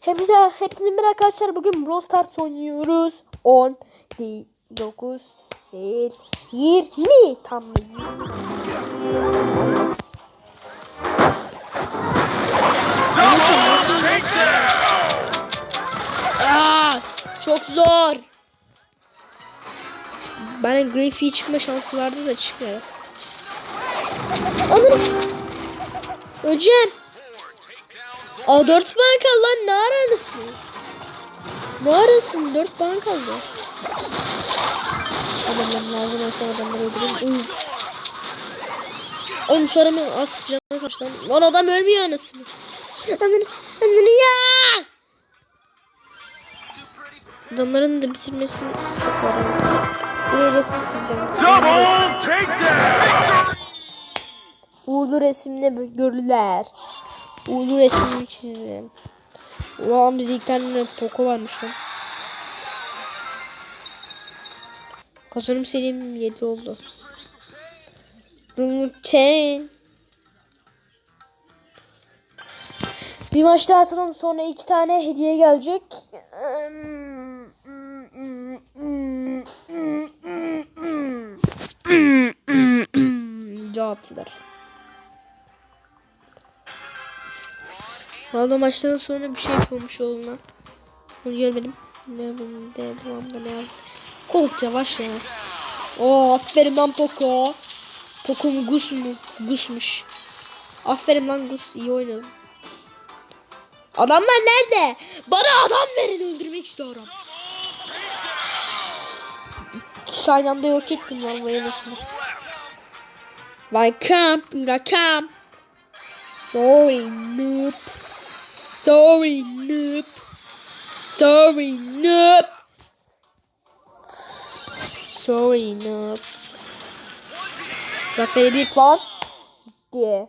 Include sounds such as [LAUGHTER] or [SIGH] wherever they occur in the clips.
Hepinize, hepinize merhaba arkadaşlar. Bugün Brawl Stars oynuyoruz. 10, değil, 9, değil, 20. Tam 20. Aa, çok zor. Bana Griffey çıkma şansı vardı da çıkmadı. Anam. Öleceğim. Aa 4 puan kaldı lan ne aranız Ne arasın 4 puan kaldı. Adamlar lazım olsa adamları öldürün. Uf. Oğlum şu adamı az sıkacağım kaç lan. Lan adam ölmüyor anasını. Ananı, ananı ya. Adamların da bitirmesini çok var. Şuraya resim çizeceğim. Double takedown! Uğurlu resimde görüler. Uğurlu resmini çizdim. Ulan bizde iki tane Poco varmış lan. Kazanım serim 7 oldu. Rumuten. Bir maç daha atalım sonra iki tane hediye gelecek. Cahatçılar. Ronaldo maçtan sonra bir şey yapıyormuş oğluna. Onu görmedim. Ne bunun de devamında ne yazdı? Kolt yavaş ya. Oo aferin lan Poco. Poco mu Gus mu? Gusmuş. Aferin lan Gus iyi oynadın. Adamlar nerede? Bana adam verin öldürmek istiyorum. Aynı anda yok ettim lan bu yenisini. Welcome, welcome. Sorry, noob. Sorry, noob. Sorry, noob. Sorry, noob. Zaferi bir puan. Diye.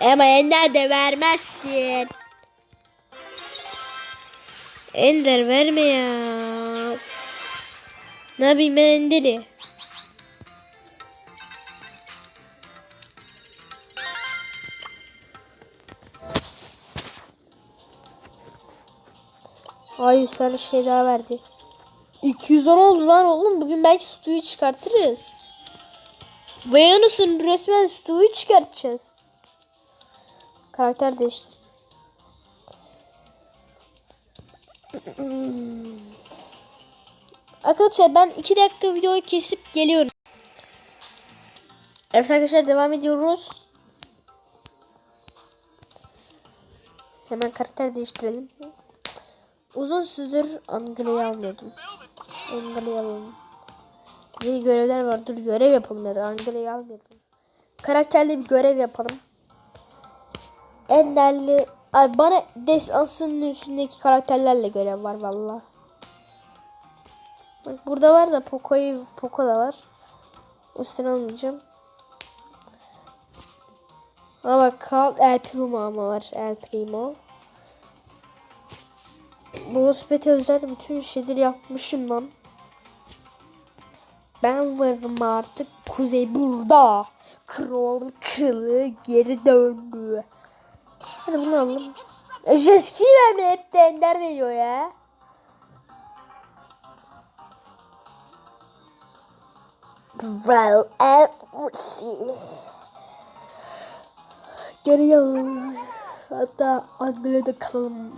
Ama Ender de vermezsin. Ender verme ya. Ne yapayım ben Ender'i? Ay sana şey daha verdi. 210 oldu lan oğlum. Bugün belki Stu'yu çıkartırız. Vay anasını resmen Stu'yu çıkartacağız. Karakter değişti. Arkadaşlar ben 2 dakika videoyu kesip geliyorum. Evet arkadaşlar devam ediyoruz. Hemen karakter değiştirelim. Uzun süredir Angla'yı almıyordum. Angla'yı alalım. Yeni görevler var. Dur görev yapalım ya da Angla'yı almayalım. Karakterli bir görev yapalım. Enderli Ay bana destansının üstündeki karakterlerle görev var valla. Bak burada var da Poco'yu Poco da var. Üstüne almayacağım. Ama bak Carl El Primo ama var. El Primo. Bu Spete özel bütün şeyleri yapmışım lan. Ben varım artık. Kuzey burada. Kral kralı geri döndü. Hadi bunu alalım. E, Jeski verme hep de ender veriyor ya. Bro, Geri alalım. Hatta Angela'da kalalım.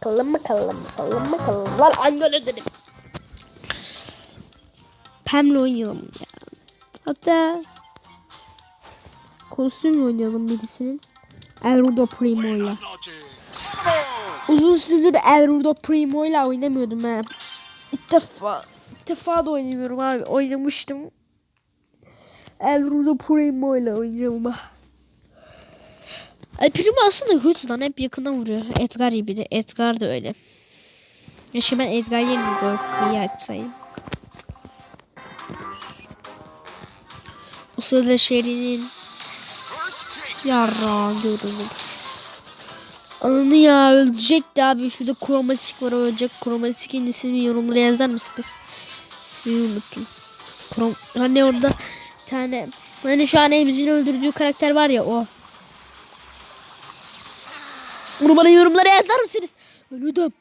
Kalalım mı kalalım mı kalalım mı kalalım. Lan Angela dedim. Pam'le oynayalım ya. Hatta kostüm oynayalım birisinin. Elrudo Primo'yla. Uzun süredir Elrudo Primo'yla oynamıyordum ha. İlk defa, ilk defa da oynuyorum abi. Oynamıştım. Elrudo Primo'yla oynayacağım ha. El Primo aslında kötü lan hep yakından vuruyor. Edgar gibi de. Edgar da öyle. Ya şimdi ben Edgar yerine Golf'u açsaydım. O sırada Sherry'nin yarrağı görünür. Ananı ya ölecekti abi. Şurada kromatik var ölecek. Kromatikin ismini yorumlara yazar mısınız? İsmini unuttum. Krom hani orada tane hani şu an Emzi'nin öldürdüğü karakter var ya o. Bunu bana yorumlara yazar mısınız? Ölüyordum.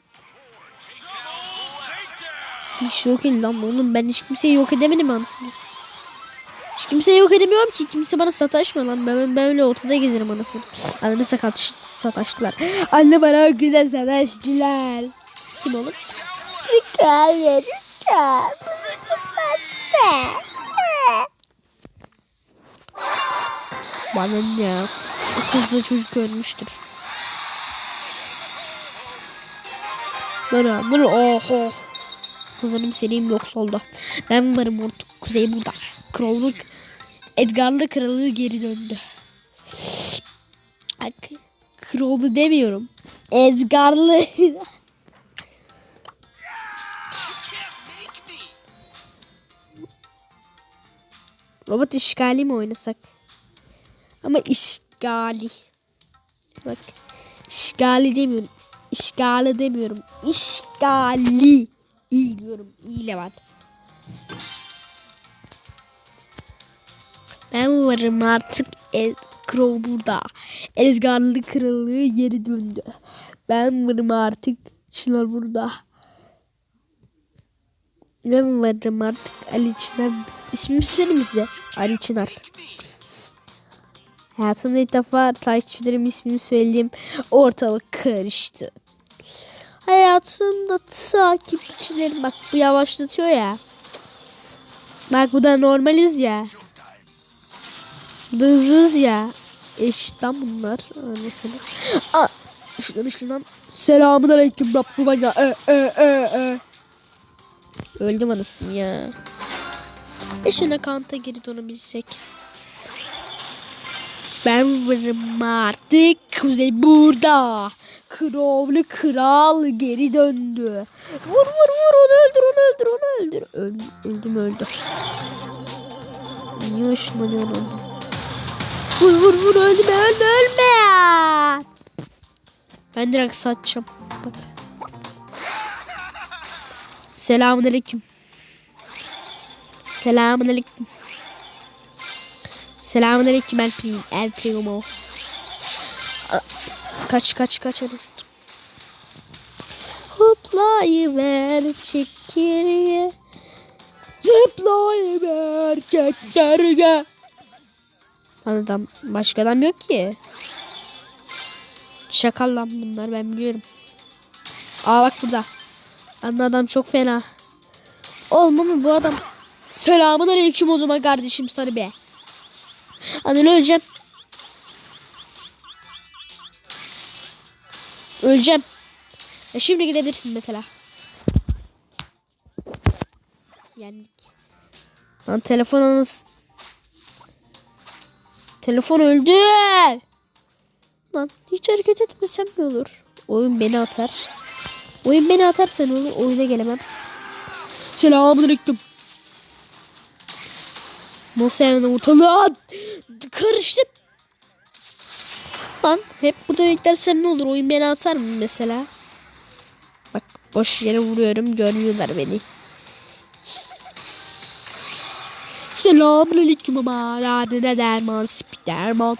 Hiç yok edin lan oğlum ben hiç kimseyi yok edemedim anasını. Hiç kimseyi yok edemiyorum ki kimse bana sataşma lan ben, ben böyle ortada gezerim anasını. Anne sataş, sataştılar. [LAUGHS] Anne bana güzel sataştılar. Kim oğlum? Rika Rika. Pasta. Bana ne ya? O sırada çocuk ölmüştür. Bana dur oho. Kızarım senin yok solda. Ben varım orta kuzey burada. Krallık Edgar'lı krallığı geri döndü. Bak kralı demiyorum. Edgar'lı. Robot işgali mi oynasak? Ama işgali. Bak. işgali demiyorum. İşgali demiyorum. İşgali. İyi diyorum. İyi var. Varım artık Ez Crow burada. Ezgarlı krallığı geri döndü. Ben varım artık. Çınar burada. Ben varım artık Ali Çınar. İsmimi söyleyeyim size. Ali Çınar. Hayatımda ilk defa takipçilerim ismini söylediğim ortalık karıştı. Hayatımda takipçilerim bak bu yavaşlatıyor ya. Bak bu da normaliz ya. Hızlıyız ya. Eşit lan bunlar. Mesela. Aa, şuradan şuradan. Selamun aleyküm Rabbi bana. E, e, e, e. Öldüm anasını ya. Eşine kanta geri dönebilsek. Ben varım artık. Kuzey burada. Krovlu kral geri döndü. Vur vur vur onu öldür onu öldür onu öldür. Öldüm öldüm öldü. Niye ışınlanıyor onu? Vur vur vur ölme ölme ölme. Ben direkt satacağım. Bak. Selamun aleyküm. Selamun aleyküm. Selamun aleyküm El, Prim, El Primo. Kaç kaç kaç arasın. Hoplayıver çekirge. Zıplayıver çekirge. Adam başka adam yok ki. Şakal lan bunlar ben biliyorum. Aa bak burada. Anlı adam çok fena. Olma mı bu adam? Selamun aleyküm o zaman kardeşim sana be. Anıl öleceğim. Öleceğim. Ya şimdi gidebilirsin mesela. Yendik. Lan telefon anız. Telefon öldü. Lan hiç hareket etmesem mi olur? Oyun beni atar. Oyun beni atarsa ne olur? Oyuna gelemem. Selamünaleyküm. Nasıl evden utanın? Karıştım. Lan hep burada beklersem ne olur? Oyun beni atar mı mesela? Bak boş yere vuruyorum. Görmüyorlar beni. Selamünaleyküm ama ne derman spiderman.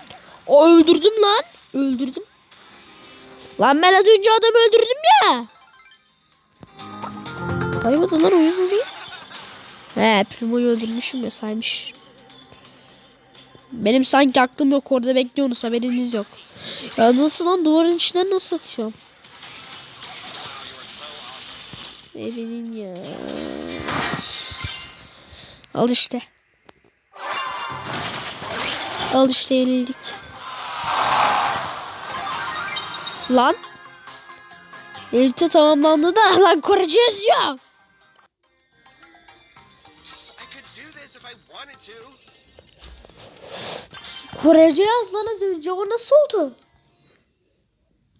O öldürdüm lan. Öldürdüm. Lan ben az önce adamı öldürdüm ya. Kayboldu lan oyun oyun. He Primo'yu öldürmüşüm ya saymış. Benim sanki aklım yok orada bekliyorsunuz haberiniz yok. Ya nasıl lan duvarın içinden nasıl atıyorum? Evinin ya. Al işte. Al işte yenildik. Lan. Elite tamamlandı da [LAUGHS] lan Korece yazıyor. Korece yaz lan az önce o nasıl oldu?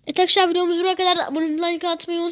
Evet arkadaşlar videomuz buraya kadar abone olmayı like atmayı unutmayın.